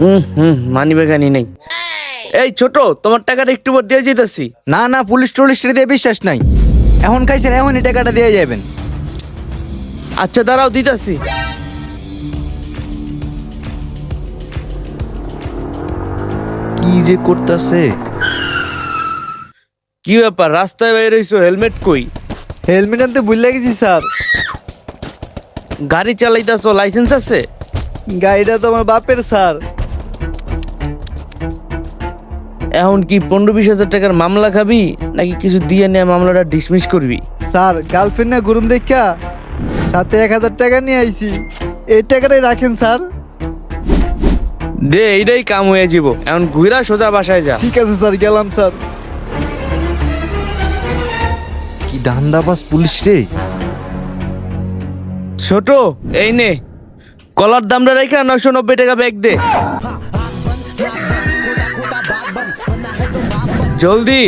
হুম হুম মানি বেগানি নেই। এই ছোট তোমার টাকাটা একটু পর দিয়ে যেতেছি। না না পুলিশ টুলিশ দিয়ে বিশ্বাস নাই। এখন খাইছেন এখনই টাকাটা দিয়ে যাবেন। আচ্ছা দাঁড়াও দিতেছি। কি যে করতেছে? কি ব্যাপার রাস্তায় বাইরে হইছো হেলমেট কই? হেলমেট আনতে ভুল গেছি স্যার। গাড়ি চালাইতাছো লাইসেন্স আছে? গাড়িটা তো আমার বাপের স্যার। এখন কি পনেরো বিশ হাজার টাকার মামলা খাবি নাকি কিছু দিয়ে নিয়ে মামলাটা ডিসমিস করবি? স্যার গার্লফ্রেন্ড না গুরুম দেখা সাথে এক হাজার টাকা নিয়ে আইছি। এই টাকাটাই রাখেন স্যার। দে এইটাই কাম হয়ে যাব। এখন ঘুরা সোজা বাসায় যা। ঠিক আছে স্যার গেলাম স্যার। কি দান্দাবাস পুলিশ রে। ছোট এই নে। কলার দামটা রেখে নয়শো নব্বই টাকা ব্যাগ দে। জলদি।